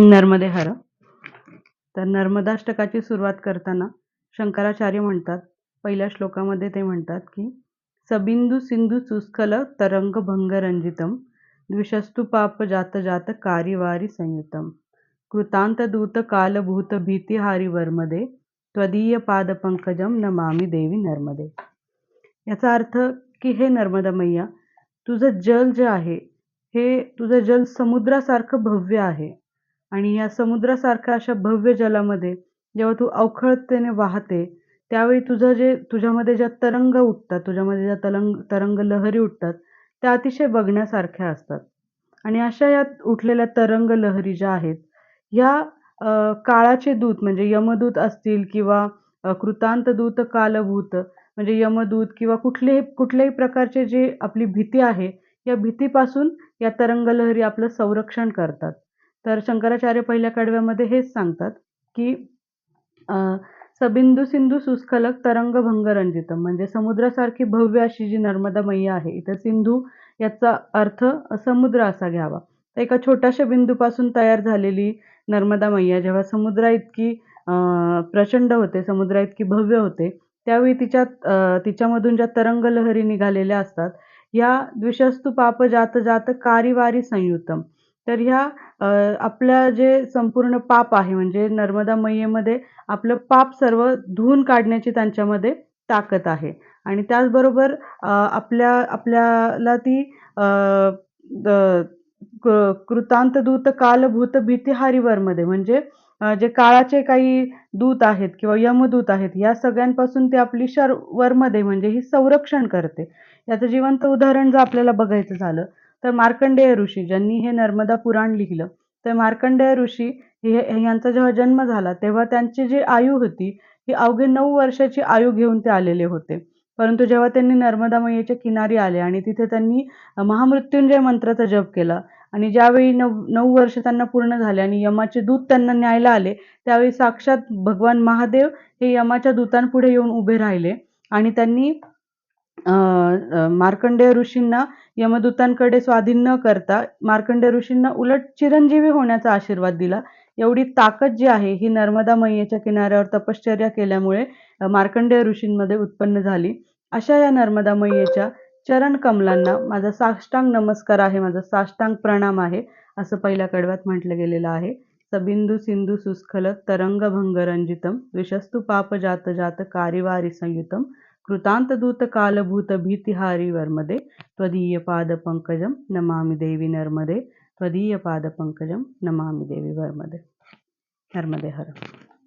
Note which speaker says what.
Speaker 1: नर्मदे हर. तर नर्मदाष्टकाची सुरुवात करताना शंकराचार्य म्हणतात पहिल्या श्लोकामध्ये ते म्हणतात की सबिंदू सिंधू सुस्खल तरंग भंग रंजितम द्विषस्तु पाप जात जात कारिवारी संयुतम। कृतांत दूत कालभूत भीतिहारी वर्मदे त्वदीय पाद पंकजम नमामी देवी नर्मदे. याचा अर्थ की हे नर्मदा मैया तुझं जल जे आहे हे तुझं जल समुद्रासारखं भव्य आहे. आणि या समुद्रासारख्या अशा भव्य जलामध्ये जेव्हा तू अवखळतेने वाहते त्यावेळी तुझं जे तुझ्यामध्ये ज्या तरंग उठतात तुझ्यामध्ये ज्या तरंग तरंग लहरी उठतात त्या अतिशय बघण्यासारख्या असतात. आणि अशा या उठलेल्या तरंग लहरी ज्या आहेत ह्या काळाचे दूत म्हणजे यमदूत असतील किंवा कृतांत दूत कालभूत म्हणजे यमदूत किंवा कुठलेही कुठल्याही प्रकारचे जे आपली भीती आहे या भीतीपासून या तरंगलहरी आपलं संरक्षण करतात. तर शंकराचार्य पहिल्या कडव्यामध्ये हेच सांगतात की सबिंदू सिंधू सुस्खलक तरंग रंजितम म्हणजे समुद्रासारखी भव्य अशी जी नर्मदा मैया आहे इथं सिंधू याचा अर्थ समुद्र असा घ्यावा. तर एका छोट्याशा बिंदूपासून तयार झालेली नर्मदा मैया जेव्हा समुद्रा इतकी प्रचंड होते समुद्रा इतकी भव्य होते त्यावेळी तिच्या तिच्यामधून ज्या तरंग लहरी निघालेल्या असतात या द्विशस्तू पाप जात जात कारिवारी संयुतम. तर ह्या आपल्या जे संपूर्ण पाप आहे म्हणजे नर्मदा मैयेमध्ये आपलं पाप सर्व धुवून काढण्याची त्यांच्यामध्ये ताकद आहे. आणि त्याचबरोबर आपल्या आपल्याला ती कृतांत दूत कालभूत भीतीहारीवरमध्ये म्हणजे जे काळाचे काही दूत आहेत किंवा यमदूत आहेत या सगळ्यांपासून ते आपली शर वरमध्ये म्हणजे ही संरक्षण करते. याचं जिवंत उदाहरण जर आपल्याला बघायचं झालं तर मार्कंडेय ऋषी ज्यांनी हे नर्मदा पुराण लिहिलं तर मार्कंडेय ऋषी हे यांचा जेव्हा जन्म झाला तेव्हा त्यांची जी आयु होती ही अवघे नऊ वर्षाची आयु घेऊन ते आलेले होते. परंतु जेव्हा त्यांनी नर्मदा मैयेच्या किनारी आले आणि तिथे त्यांनी महामृत्युंजय मंत्राचा जप केला आणि ज्यावेळी नऊ नऊ वर्ष त्यांना पूर्ण झाले आणि यमाचे दूत त्यांना न्यायला आले त्यावेळी साक्षात भगवान महादेव हे यमाच्या दूतांपुढे येऊन उभे राहिले आणि त्यांनी मार्कंडेय ऋषींना यमदूतांकडे स्वाधीन न करता मार्कंडेय ऋषींना उलट चिरंजीवी होण्याचा आशीर्वाद दिला. एवढी ताकद जी आहे ही नर्मदा मैयेच्या किनाऱ्यावर तपश्चर्या केल्यामुळे मार्कंडेय ऋषींमध्ये उत्पन्न झाली. अशा या नर्मदा मैयेच्या चरण कमलांना माझा साष्टांग नमस्कार आहे माझा साष्टांग प्रणाम आहे असं पहिल्या कडव्यात म्हटलं गेलेलं आहे. सबिंदू सिंधू सुस्खल तरंगभंग रंजितम विशस्तु पाप जात जात कारिवारी संयुतम कृतांतदूत कालभूत भीतिहारी नमामि देवी नर्मदे त्वदीयपादपङ्कजं नमामि देवी वर्मदे। नर्मदे हर।